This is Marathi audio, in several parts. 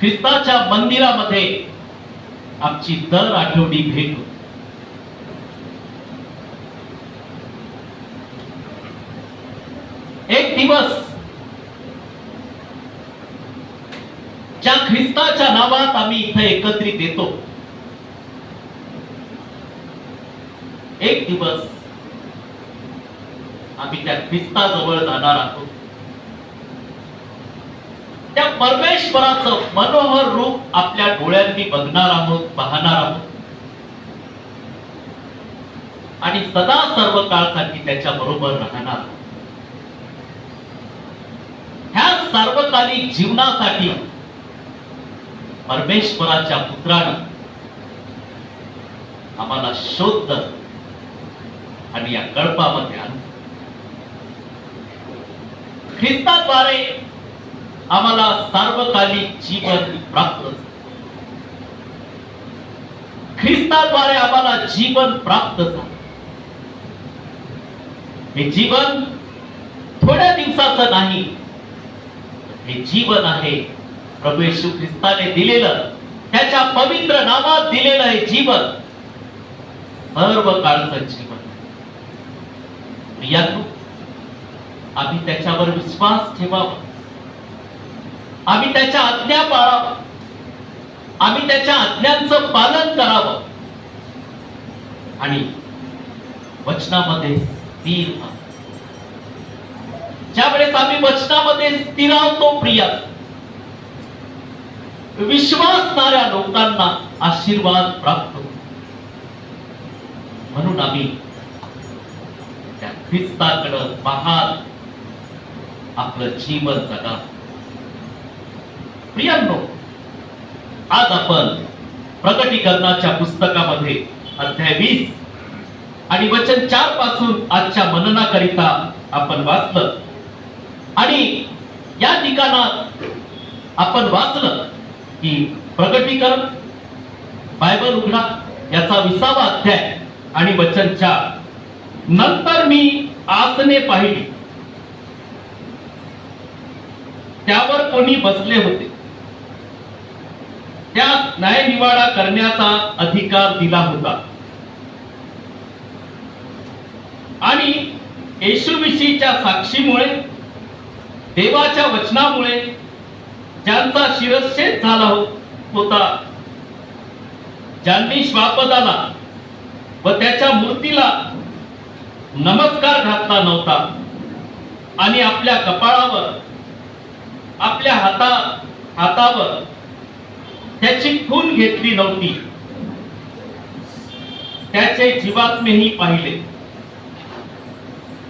ख्रिस्ताच्या मंदिरामध्ये आमची दर आठवडी भेट एक दिवस ज्या ख्रिस्ताच्या नावात आम्ही इथे एकत्रित येतो एक दिवस आम्ही त्या ख्रिस्ताजवळ जाणार आहोत. त्या परमेश्वराचं मनोहर रूप आपल्या डोळ्यांनी बघणार आहोत पाहणार आहोत. आणि सदा सर्व काळसाठी त्याच्या बरोबर राहणार ह्या सार्वकालिक जीवनासाठी परमेश्वराच्या पुत्रानं आम्हाला शोध आणि या कळपामध्ये आणू. ख्रिस्ताद्वारे आम्हाला सार्वकालिक जीवन प्राप्त ख्रिस्ताद्वारे आम्हाला जीवन प्राप्त झालं. हे जीवन थोड्या दिवसाचं नाही हे जीवन आहे प्रभू येशू ख्रिस्ताने दिलेलं. त्याच्या पवित्र नावात दिलेलं हे जीवन सर्व काळचं जीवन. आम्ही त्याच्यावर विश्वास ठेवावा. आम्ही त्याच्या आज्ञा पाळावं. आम्ही त्याच्या आज्ञांचं पालन करावं. आणि वचनामध्ये स्थिर व्हावं. ज्यावेळेस आम्ही वचनामध्ये स्थिरावतो प्रिया विश्वासणाऱ्या लोकांना आशीर्वाद प्राप्त म्हणून आम्ही त्या ख्रिस्ताकडं पाहाल आपलं जीवन जगा प्रियांनो आज आपण प्रकटीकरणाच्या पुस्तकामध्ये अध्याय वीस आणि वचन चारपासून आजच्या मननाकरिता आपण वाचलं. आणि या ठिकाणात आपण वाचलं की प्रकटीकरण बायबल उघडा याचा विसावा अध्याय आणि वचन चार. नंतर मी आसने पाहिली. त्यावर कोणी बसले होते. त्यास न्यायनिवाडा करण्याचा अधिकार दिला होता. आणि येशूविषयीच्या साक्षीमुळे देवाच्या वचनामुळे ज्यांचा शिरच्छेद झाला हो-, होता ज्यांनी श्वापदाला व त्याच्या मूर्तीला नमस्कार घातला नव्हता आणि आपल्या कपाळावर आपल्या हाता हातावर त्याची खून घेतली नव्हती. त्याचे जीवात्मेही पाहिले.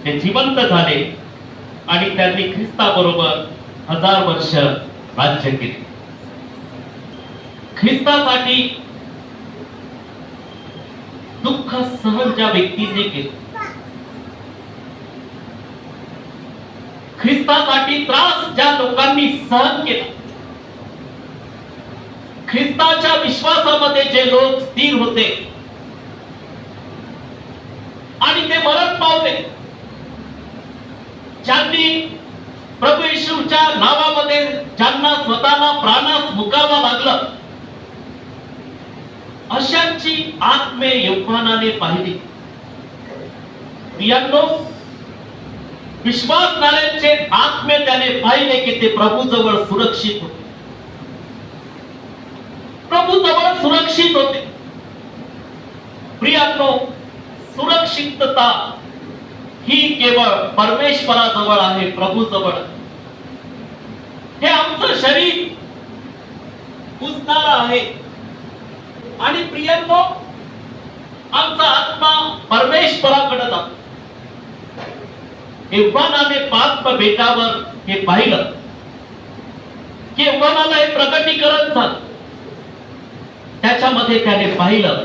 ते जिवंत झाले आणि त्यांनी ख्रिस्ताबरोबर हजार वर्ष राज्य केले. ख्रिस्तासाठी दुःख सहन ज्या व्यक्तीने केलं ख्रिस्तासाठी त्रास ज्या लोकांनी सहन केला ख्रिस्ताच्या विश्वासामध्ये जे लोक स्थिर होते आणि ते मरण पावले ज्यांनी प्रभू येशूच्या नावामध्ये ज्यांना स्वतःला प्राणास मुकावं लागलं अशांची आत्मे यौवनाने पाहिली. प्रियांनो विश्वासणाऱ्यांचे आत्मे त्याने पाहिले की ते प्रभू जवळ सुरक्षित होते. प्रभू जवळ सुरक्षित होते. प्रियांनो सुरक्षितता ही केवळ परमेश्वराजवळ आहे प्रभू जवळ हे आमचं शरीर पुजणार आहे. आणि प्रियांनो आमचा आत्मा परमेश्वराकडे जातो. यव्वानाने पात्म बेटावर हे पाहिलं. की यव्वानाला हे प्रकटीकरण झालं. त्याच्यामध्ये त्याने पाहिलं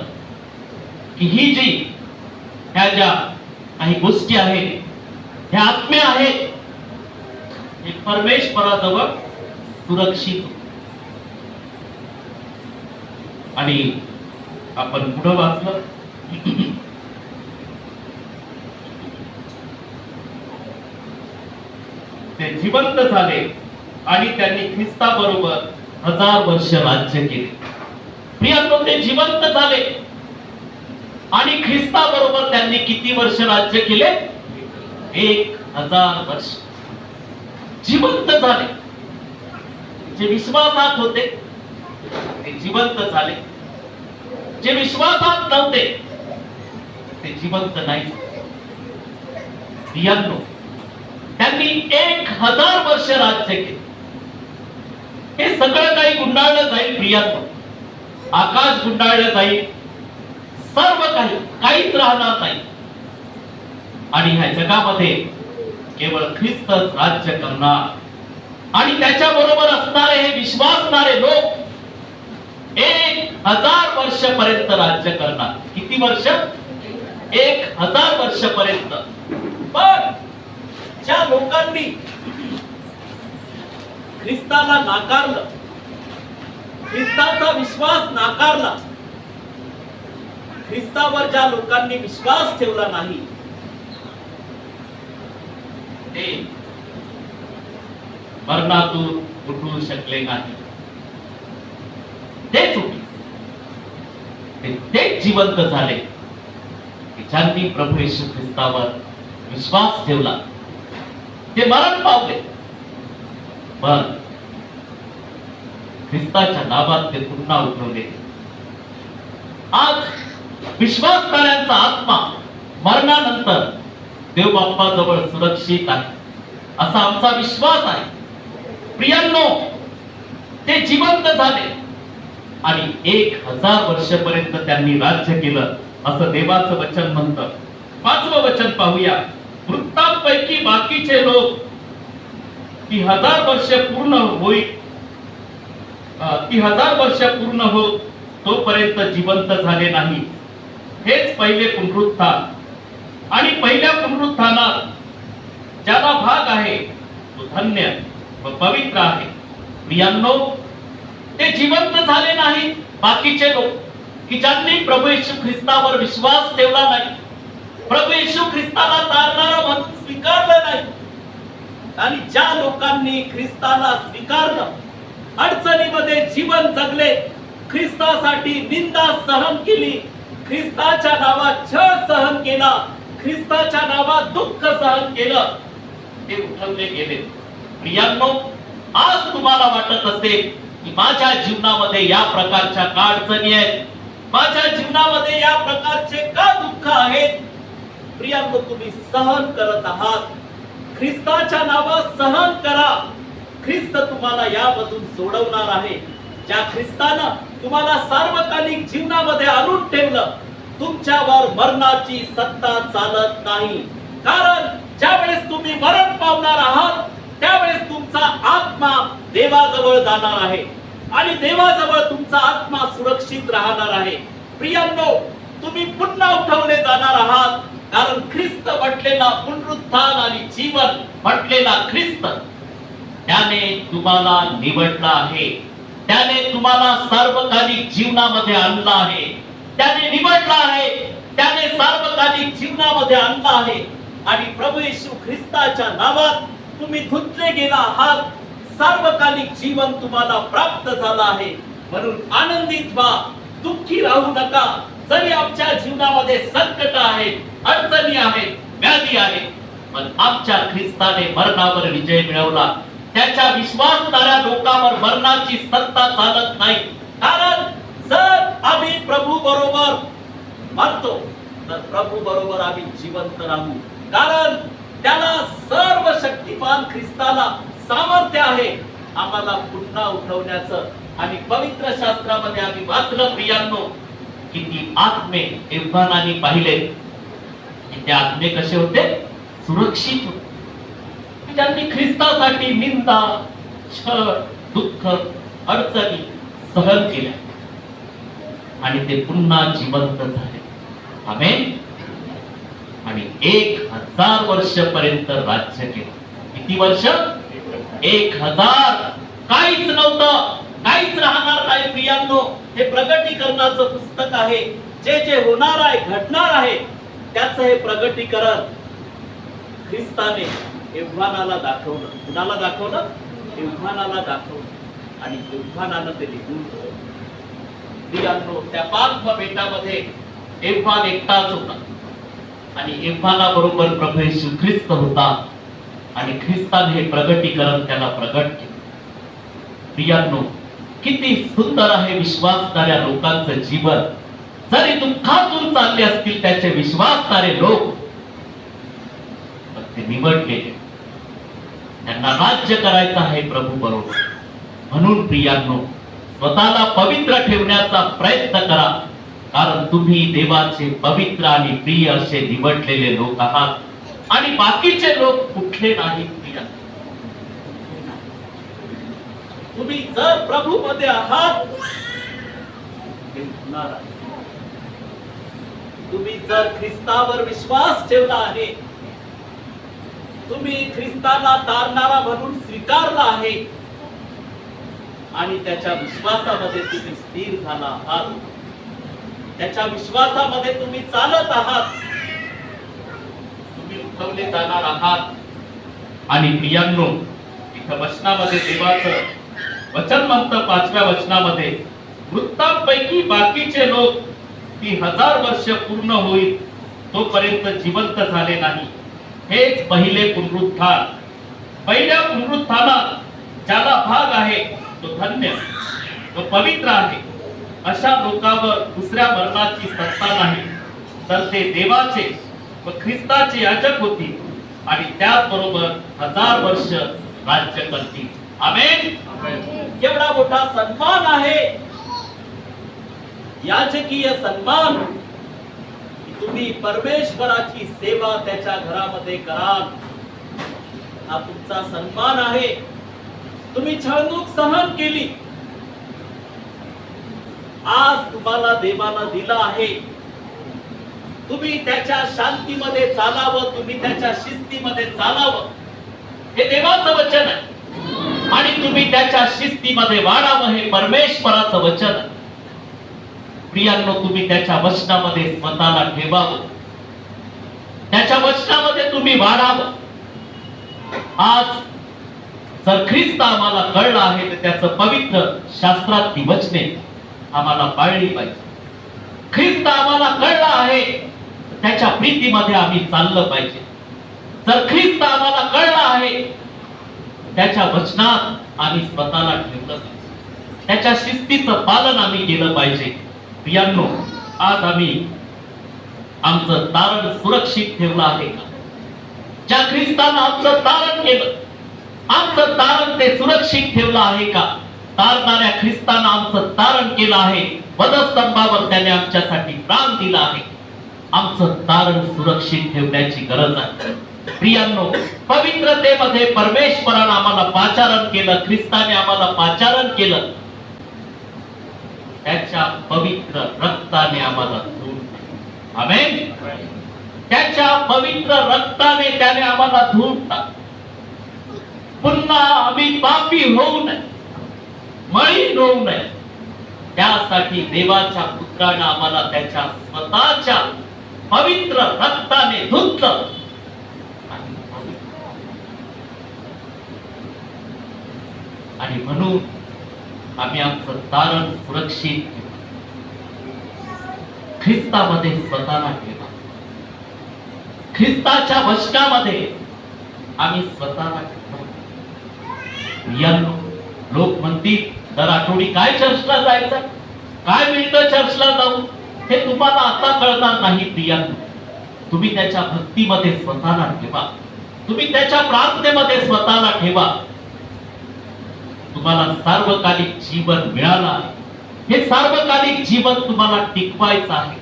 की ही जी ह्या ज्या काही गोष्टी आहेत ह्या आत्म्या आहेत हे परमेश्वराजवळ सुरक्षित आणि आपण पुढं वाचलं. ते जिवंत झाले आणि त्यांनी ख्रिस्ता बरोबर हजार वर्ष राज्य केले. प्रियांनो ते जिवंत झाले. आणि ख्रिस्ता बरोबर त्यांनी किती वर्ष राज्य केले? एक हजार वर्ष. जिवंत झाले. जे विश्वासात होते ते जिवंत झाले. जे विश्वासात नव्हते ते जिवंत नाही प्रियांनो त्यांनी एक हजार वर्ष राज्य केले. हे सगळं काही गुंडाळलं जाईल प्रियांनो आकाश गुंडाळलं जाईल. सर्व काही काहीच राहणार नाही. आणि ह्या जगामध्ये केवळ ख्रिस्तच राज्य करणार. आणि त्याच्या बरोबर असणारे हे विश्वासणारे लोक एक हजार वर्ष पर्यंत राज्य करणार. किती वर्ष? एक हजार वर्ष पर्यंत पण ज्या लोकांनी ख्रिस्ताला नाकारलं ख्रिस्ताचा विश्वास नाकारला. ख्रिस्तावर ज्या लोकांनी विश्वास ठेवला नाही ते मरणातून उठू शकले नाही. तेच उठले ते तेच जिवंत झाले. ज्यांनी प्रभू येशू ख्रिस्तावर विश्वास ठेवला. ते मरण पावले. पण ख्रिस्ताच्या नावात ते पुन्हा उठवले. आज विश्वासणाऱ्यांचा आत्मा मरणानंतर देव बाप्पाजवळ सुरक्षित आहे. असा आमचा विश्वास आहे. प्रियांनो ते जिवंत झाले. आणि एक हजार वर्षपर्यंत त्यांनी राज्य केलं असं देवाचं वचन म्हणत. पाचवं वचन पाहूया. वृत्तांपैकी बाकीचे लोक ती हजार वर्ष पूर्ण होईल ती हजार वर्ष पूर्ण होत तोपर्यंत जिवंत झाले नाही. हेच पहिले पुनरुत्थान आणि पहिल्या पुनरुत्थानात ज्याला भाग आहे तो धन्य व पवित्र आहे. प्रियांनो ते जिवंत झाले नाही. बाकीचे लोक की ज्यांनी प्रभू येशू ख्रिस्तावर विश्वास ठेवला नाही प्रभू येशू ख्रिस्ताला तारणारा म्हणून स्वीकारलं नाही आणि ज्या लोकांनी ख्रिस्ताला स्वीकारलं अडचणीमध्ये जीवन जगले. ख्रिस्तासाठी निंदा सहन केली. ख्रिस्ताच्या नावात छळ सहन केला. ख्रिस्ताच्या नावात दुःख सहन केलं. ते उठवले गेले. प्रियांनो आज तुम्हाला वाटत असेल की माझ्या जीवनामध्ये या प्रकारच्या का अडचणी आहेत? माझ्या जीवनामध्ये या प्रकारचे का दुःख आहेत? प्रियांनो तुम्ही सहन करत आहात. ख्रिस्ताच्या नावात सहन करा. ख्रिस्त तुम्हाला यामधून सोडवणार आहे. ज्या ख्रिस्तानं तुम्हाला सार्वकालिक जीवनामध्ये आणून ठेवलं तुमच्यावर मरणाची सत्ता चालत नाही. कारण ज्यावेळेस तुम्ही मरण पावणार आहात त्यावेळेस तुमचा आत्मा देवाजवळ जाणार आहे. आणि देवाजवळ तुमचा आत्मा सुरक्षित राहणार आहे. प्रियांनो तुम्ही पुन्हा उठवले जाणार आहात. कारण ख्रिस्त म्हटलेला पुनरुत्थान आणि जीवन म्हटलेला ख्रिस्त. त्याने तुम्हाला निवडला आहे. त्याने तुम्हाला सार्वकालिक जीवनामध्ये आणलं आहे. त्याने निवडला आहे. त्याने सार्वकालिक जीवनामध्ये आणलं आहे. आणि प्रभू येशू ख्रिस्ताच्या नावात तुम्ही धुतले गेला आहात. सार्वकालिक जीवन तुम्हाला प्राप्त झालं आहे. म्हणून आनंदित व्हा. दुःखी राहू नका. जरी आमच्या जीवनामध्ये संकट आहेत अडचणी आहेत व्याधी आहेत पण आमच्या ख्रिस्ताने मरणावर विजय मिळवला. त्याच्या विश्वासणाऱ्या लोकांवर मरणाची सत्ता चालत नाही. कारण जर आम्ही प्रभू बरोबर मरतो तर प्रभू बरोबर आम्ही जिवंत राहू. कारण त्याला सर्व शक्तिमान ख्रिस्ताला सामर्थ्य आहे. आम्हाला पुन्हा उठवण्याचं आणि पवित्र शास्त्रामध्ये आम्ही वाचलं प्रियांनो किती आत्मे एव्हानाने पाहिले. की ते आत्मे कसे होते? सुरक्षित होते. ज्यांनी ख्रिस्तासाठी निंदा छळ दुःख अडचणी सहन केल्या. आणि ते पुन्हा जिवंत झाले. आमेन. आणि एक हजार वर्ष पर्यंत राज्य केलं. किती वर्ष? एक हजार. काहीच नव्हतं. काहीच राहणार नाही प्रियांनो. हे प्रगटीकरणाचं पुस्तक आहे. जे जे होणार आहे घडणार आहे त्याचं हे प्रगटीकरण ख्रिस्ताने एव्हानाला दाखवलं कुणाला दाखवलं एव्हानाला दाखवलं आणि एव्हानानं ते निघून गेले. त्या पाल्म बेटामध्ये एव्हान एकटाच होता. आणि एव्हाना बरोबर प्रभू येशू ख्रिस्त होता. आणि ख्रिस्तान हे प्रगटीकरण त्याला प्रगट केलं. प्रियांनो किती सुंदर आहे विश्वासणाऱ्या लोकांचं जीवन. जरी दुःखातून चालले असतील त्याचे विश्वासणारे लोक ते निवडलेले त्यांना राज्य करायचं आहे प्रभू बरोबर. म्हणून प्रियांनो स्वतःला पवित्र ठेवण्याचा प्रयत्न करा. कारण तुम्ही देवाचे पवित्र आणि प्रिय असे निवडलेले लोक आहात. आणि बाकीचे लोक कुठले नाही प्रिय. तुम्ही जर प्रभू मध्ये आहात तुम्ही जर ख्रिस्तावर विश्वास ठेवला आहे तुम्ही ख्रिस्ताला तारणारा म्हणून स्वीकारला आहे. आणि त्याच्या विश्वासामध्ये तुम्ही स्थिर झाला आहात. त्याच्या विश्वासामध्ये तुम्ही चालत आहात. तुम्ही उठवले जाणार आहात. आणि प्रियांनो इथं वचनामध्ये देवाचं वचन म्हणतं पाचव्या वचनामध्ये वृत्तांपैकी बाकीचे लोक ती हजार वर्ष पूर्ण होईल तोपर्यंत जिवंत झाले नाही. हेच पहिले पुनरुत्थान. पहिल्या पुनरुत्थानात ज्याला भाग आहे तो धन्य तो पवित्र आहे. अशा लोकांवर दुसऱ्या मरणाची सत्ता नाही. तर ते देवाचे व ख्रिस्ताचे याचक होतील आणि त्याचबरोबर हजार वर्ष राज्य करतील. आमेन. एवढा मोठा सन्मान आहे. याचकीय सन्मान तुम्ही परमेश्वराची सेवा त्याच्या घरामध्ये कराल हा तुमचा सन्मान आहे. तुम्ही छळणूक सहन केली. आज तुम्हाला देवाला दिला आहे. तुम्ही त्याच्या शांतीमध्ये चालावं तुम्ही त्याच्या शिस्तीमध्ये चालावं. हे देवाचं वचन आहे. आणि तुम्ही त्याच्या शिस्तीमध्ये वाढावं हे परमेश्वराचं वचन आहे. प्रियांनो तुम्ही त्याच्या वचनामध्ये स्वतःला ठेवावं. त्याच्या वचनामध्ये तुम्ही वाढावं. आज जर ख्रिस्त आम्हाला कळलं आहे तर त्याचं पवित्र शास्त्रातली वचने आम्हाला पाळली पाहिजे. ख्रिस्त आम्हाला कळलं आहे त्याच्या प्रीतीमध्ये आम्ही चाललं पाहिजे. जर ख्रिस्त आम्हाला कळलं आहे त्याच्या वचनात आम्ही स्वतःला ठेवलं पाहिजे. त्याच्या शिस्तीचं पालन आम्ही केलं पाहिजे. प्रियांनो आज आम्ही आमचं तारण सुरक्षित ठेवलं आहे. का ज्या ख्रिस्तानं आमचं तारण केलं आमचं तारण ते सुरक्षित ठेवलं आहे का? तारणाऱ्या ख्रिस्तानं आमचं तारण केलं आहे. वधस्तंभावर त्याने आमच्यासाठी प्राण दिला आहे. आमचं तारण सुरक्षित ठेवण्याची गरज आहे. प्रियांनो पवित्रतेमध्ये परमेश्वरानं आम्हाला पाचारण केलं ख्रिस्ताने आम्हाला पाचारण केलं. त्याच्या पवित्र रक्ताने आम्हाला धुवून आमेन त्याच्या पवित्र रक्ताने त्याने आम्हाला धुवून टाक पुन्हा आम्ही पापी होऊ नये मळीन होऊ नये. त्यासाठी देवाच्या पुत्रानं आम्हाला त्याच्या स्वतःच्या पवित्र रक्ताने धुतलं. आणि म्हणून आम्ही आमचं तारण सुरक्षित ख्रिस्तामध्ये स्वतःला ठेवा. ख्रिस्ताच्या वचनामध्ये आम्ही स्वतःला ठेवतो लोक म्हणतील दर आठवडी काय चर्चला जायचं? काय मिळतं चर्चला जाऊन? हे तुम्हाला आता कळणार नाही प्रियांनो तुम्ही त्याच्या भक्तीमध्ये स्वतःला ठेवा. तुम्ही त्याच्या प्रार्थनेमध्ये स्वतःला ठेवा. तुम्हाला सार्वकालिक जीवन मिळालं आहे. हे सार्वकालिक जीवन तुम्हाला टिकवायचं आहे.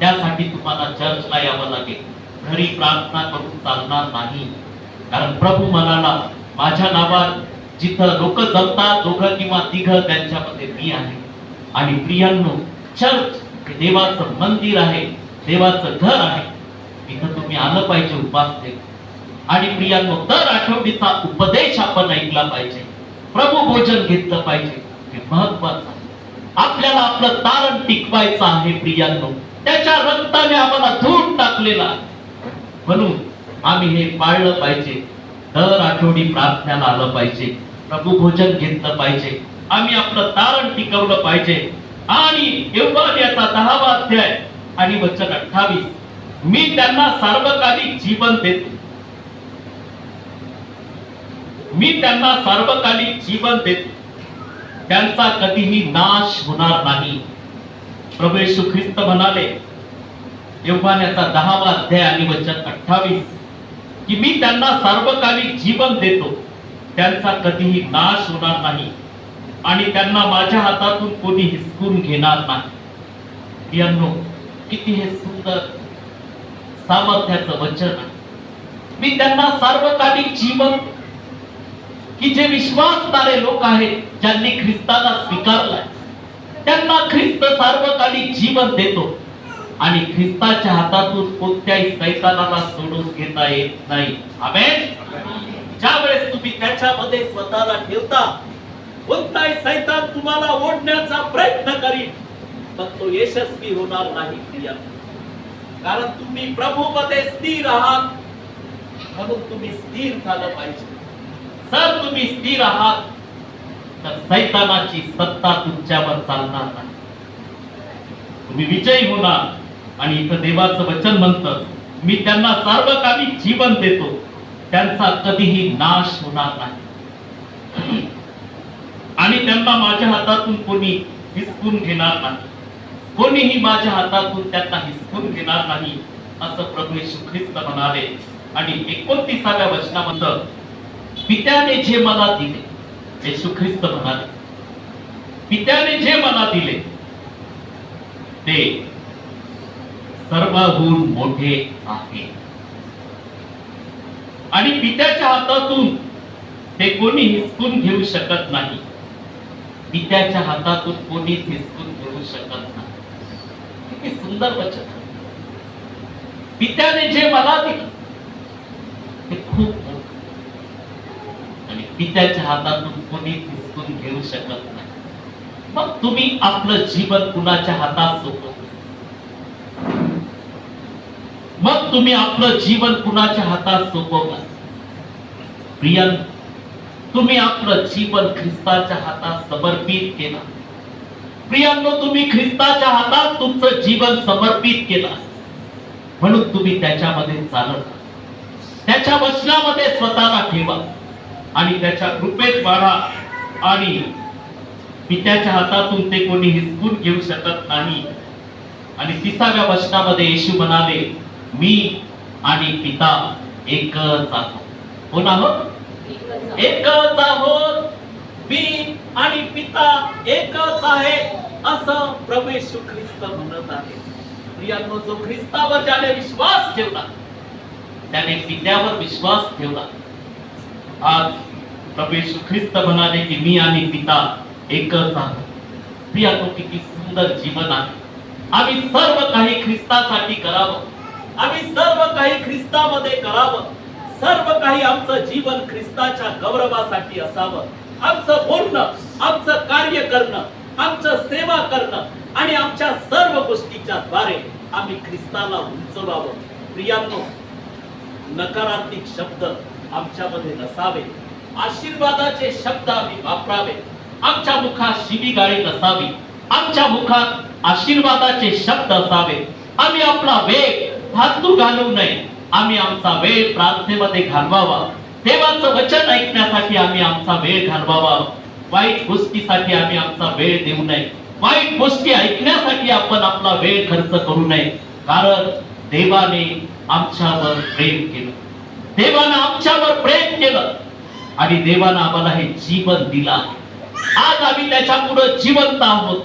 त्यासाठी तुम्हाला चर्चला यावं लागेल. घरी प्रार्थना करून चालणार नाही. कारण प्रभू म्हणाला माझ्या नावात जिथं लोक जमतात दोघं किंवा तिघ त्यांच्यामध्ये मी आहे. आणि प्रियांनो चर्च हे देवाचं मंदिर आहे देवाचं घर आहे. इथं तुम्ही आलं पाहिजे उपासने आणि प्रियांनो दर आठवडीचा उपदेश आपण ऐकला पाहिजे. प्रभू भोजन घेतलं पाहिजे. हे महत्वाचं आहे. आपल्याला आपलं तारण टिकवायचं आहे प्रियांनो. त्याच्या रक्ताने आम्हाला धूट टाकलेला आहे. म्हणून आम्ही हे पाळलं पाहिजे. दर आठवडी प्रार्थनेला आलं पाहिजे. प्रभू भोजन घेतलं पाहिजे. आम्ही आपलं तारण टिकवलं पाहिजे. आणि एवढा याचा दहावा अध्याय आणि वचन अठ्ठावीस. मी त्यांना सार्वकालिक जीवन देतो. मी त्यांना सार्वकालिक जीवन देतो त्यांचा कधीही नाश होणार नाही. प्रभू येशू ख्रिस्त म्हणाले यौवान्याचा दहावा अध्याय आणि वचन अठ्ठावीस की मी त्यांना सार्वकालिक जीवन देतो त्यांचा कधीही नाश होणार नाही आणि त्यांना माझ्या हातातून कोणी हिसकून घेणार नाही. यांनो किती हे सुंदर सामर्थ्याचं वचन आहे. मी त्यांना सार्वकालिक जीवन की जे विश्वासणारे लोक आहेत ज्यांनी ख्रिस्ताला स्वीकारलाय. त्यांना ख्रिस्त सार्वकालिक जीवन देतो. आणि ख्रिस्ताच्या हातातून कोणत्याही सैतानाला सोडून घेता येत नाही. आमेन? ज्या वेळेस तुम्ही त्याच्यामध्ये स्वतःला ठेवता कोणताही सैतान तुम्हाला ओढण्याचा प्रयत्न करील पण तो यशस्वी होणार नाही प्रिया. कारण तुम्ही प्रभूमध्ये स्थिर आहात म्हणून तुम्ही स्थिर झालं पाहिजे. जर तुम्ही स्थिर आहात तर सैतानाची सत्ता तुमच्यावर चालणार नाही. तुम्ही विजयी होणार आणि इथं देवाचं वचन म्हणतं मी त्यांना सार्वकालिक जीवन देतो. त्यांचा कधीही नाश होणार नाही. आणि त्यांना माझ्या हातातून कोणी हिसकून घेणार नाही. कोणीही माझ्या हातातून त्यांना हिसकून घेणार नाही असं प्रभू श्री ख्रिस्त म्हणाले. आणि एकोणतीसाव्या वचनामध्ये पित्याने जे मला दिले येशू ख्रिस्त म्हणाले पित्याने जे मला दिले ते सर्वहून मोठे आहे. आणि पित्याच्या हातातून ते कोणी हिसकून घेऊ शकत नाही. पित्याच्या हातातून कोणीच हिसकून घेऊ शकत नाही. किती सुंदर वचन. पित्याने जे मला दिलं ते खूप पित्याच्या हातातून कोणी हिसकून घेऊ शकत नाही. मग तुम्ही आपलं जीवन कुणाच्या हातात सोपवत? मग तुम्ही आपलं जीवन कुणाच्या हातात सोपवता? प्रियन तुम्ही आपलं जीवन ख्रिस्ताच्या हातात समर्पित केलं. प्रियांनो तुम्ही ख्रिस्ताच्या हातात तुमचं जीवन समर्पित केलं. म्हणून तुम्ही त्याच्यामध्ये चालत त्याच्या वचनामध्ये स्वतःला ठेवा. आणि त्याच्या कृपेत वाढा आणि पित्याच्या हातातून ते कोणी हिसकून घेऊ शकत नाही. आणि तिसाव्या वचनामध्ये येशू म्हणाले मी आणि पिता एकच आहोत. कोण आहोत हो? एकच आहोत. मी आणि पिता एकच आहे असं प्रभू येशू ख्रिस्त म्हणत आहे. प्रियांनो जो ख्रिस्तावर ज्याने विश्वास ठेवला त्याने पित्यावर विश्वास ठेवला. आज प्रभू येशू ख्रिस्त म्हणाले की मी आणि पिता एकच आहोत. प्रियांनो किती सुंदर जीवन आहे. आम्ही सर्व काही ख्रिस्तासाठी करावं. आम्ही सर्व काही ख्रिस्तामध्ये करावं. सर्व काही आमचं जीवन ख्रिस्ताच्या गौरवासाठी असावं. आमचं बोलणं आमचं कार्य करणं आमचं सेवा करणं आणि आमच्या सर्व गोष्टीच्या द्वारे आम्ही ख्रिस्ताला उंचवावं. प्रियांनो नकारात्मक शब्द आमच्यामध्ये नसावे. आशीर्वादाचे शब्द आम्ही वापरावे. आमच्या मुखात शिवीगाळी नसावी. आमच्या मुखात आशीर्वादाचे शब्द असावे. आम्ही आपला वेग फातू घालवू नये. आम्ही आमचा वेळ प्रार्थनेमध्ये घालवावा. देवाचं वचन ऐकण्यासाठी आम्ही आमचा वेळ घालवावा. वाईट गोष्टीसाठी आम्ही आमचा वेळ देऊ नये. वाईट गोष्टी ऐकण्यासाठी आपण आपला वेळ खर्च करू नये. कारण देवाने आमच्यावर प्रेम केलं. देवानं आमच्यावर प्रेम केलं. आणि देवानं आम्हाला हे जीवन दिलं आज आम्ही त्याच्या पुढे जिवंत आहोत.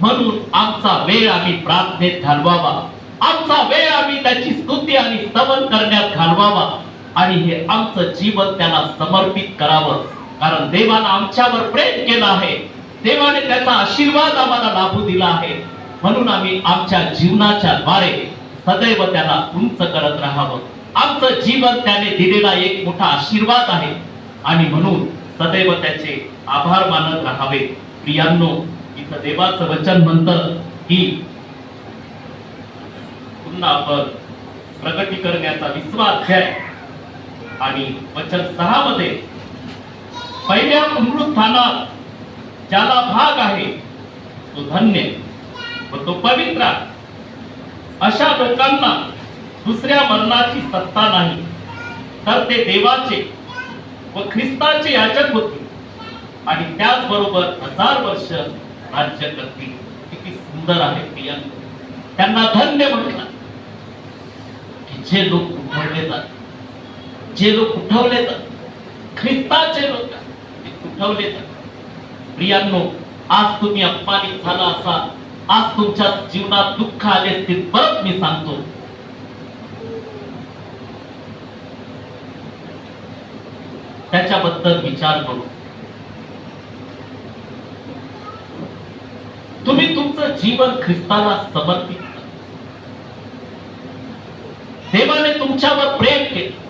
म्हणून आमचा वेळ आम्ही प्रार्थनेत घालवावा. आमचा वेळ आम्ही त्याची स्तुती आणि स्तवन करण्यात घालवावा. आणि हे आमचं जीवन त्याला समर्पित करावं. कारण देवानं आमच्यावर प्रेम केलं आहे. देवाने त्याचा आशीर्वाद आम्हाला लाभू दिला आहे. म्हणून आम्ही आमच्या जीवनाच्या द्वारे सदैव त्याला उंच करत राहावं. आमचं जीवन त्याने दिलेला एक मोठा आशीर्वाद आहे. आणि म्हणून सदैव त्याचे आभार मानत राहावे. प्रियांनो इथं देवाचं वचन म्हणतं की पुन्हा आपण प्रगती करण्याचा विसवा अध्याय आणि वचन सहा मध्ये पहिल्या पुनरुत्थानात ज्याला भाग आहे तो धन्य व तो पवित्र. अशा लोकांना दुसऱ्या मरणाची सत्ता नाही. तर ते देवाचे व ख्रिस्ताचे याचक होते. आणि त्याचबरोबर हजार वर्ष राज्य करतील. किती सुंदर आहे प्रियांक त्यांना धन्य म्हटलं. की जे लोक उठवले जात जे लोक उठवले जात ख्रिस्ताचे लोक ते उठवले जात प्रियांनो आज तुम्ही अपमानित झाला असाल. आज तुमच्या जीवनात दुःख आले असतील परत मी सांगतो. त्याच्याबद्दल विचार करू. तुम्ही तुमचं जीवन ख्रिस्ताला समर्पित देवाने तुमच्यावर प्रेम केलं.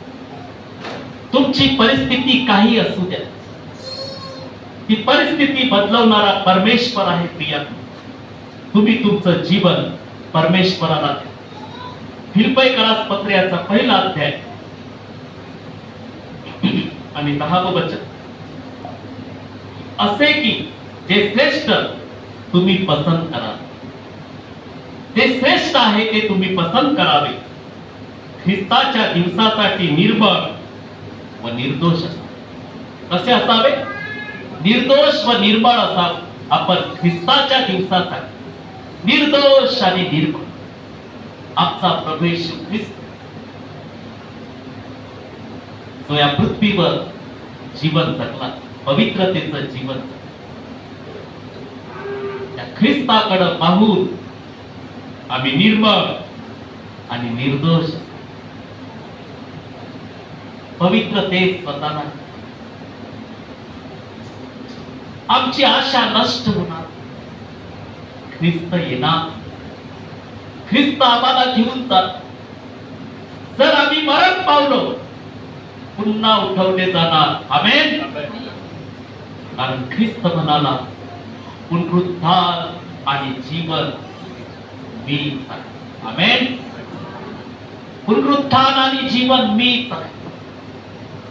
तुमची परिस्थिती काही असू द्या. ती परिस्थिती बदलवणारा परमेश्वर आहे प्रिया. तुम्ही तुमचं जीवन परमेश्वराला द्या. पत्र पत्र्याचा पहिला अध्याय आणि दहा व बचत. असे की जे श्रेष्ठ तुम्ही पसंत करा जे श्रेष्ठ आहे ते तुम्ही पसंत करावे. ख्रिस्ताच्या दिवसासाठी निर्मळ व निर्दोष कसे असावे? निर्दोष व निर्बळ असा आपण ख्रिस्ताच्या दिवसासाठी निर्दोष आणि निर्मळ आमचा प्रभू ख्रिस्त जो या पृथ्वीवर जीवन जगला पवित्रतेचं जीवन त्या ख्रिस्ताकडं पाहून आम्ही निर्मळ आणि निर्दोष. पवित्रते स्वतःला. आमची आशा नष्ट होणार. ख्रिस्त येणार. ख्रिस्त आम्हाला घेऊन जात जर आम्ही मरण पावलो पुन्हा उठवले जाणार. आमेन? कारण ख्रिस्त म्हणाला पुनरुत्थान आणि जीवन मी आमेन? पुनरुत्थान आणि जीवन मी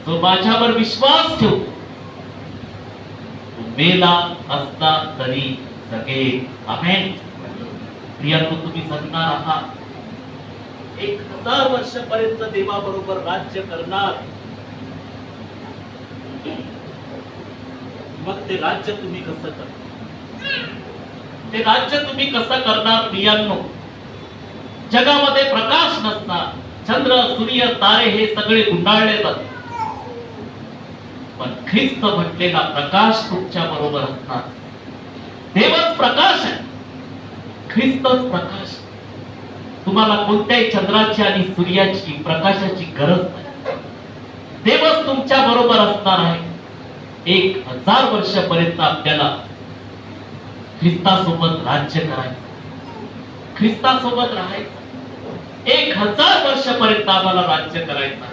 जो माझ्यावर विश्वास ठेवतो तो मेला असता तरी जगेल. आमेन? प्रियांनो तुम्ही जगणार आहात. एक हजार वर्षपर्यंत देवाबरोबर राज्य करणार. मग ते राज्य तुम्ही कसं करणार? ते राज्य तुम्ही कसं करणार बियांनो? जगामध्ये प्रकाश नसणार. चंद्र सूर्य तारे हे सगळे गुंडाळले जातात. पण ख्रिस्त म्हटलेला प्रकाश तुमच्या बरोबर असणार. देवच प्रकाश आहे. ख्रिस्तच प्रकाश तुम्हाला कोणत्याही चंद्राची आणि सूर्याची प्रकाशाची गरज नाही. देवच तुमच्या बरोबर असणार आहे. एक हजार वर्षापर्यंत आपल्याला ख्रिस्तासोबत राज्य करायचं. ख्रिस्तासोबत राहायचं. एक हजार वर्षापर्यंत आम्हाला राज्य करायचं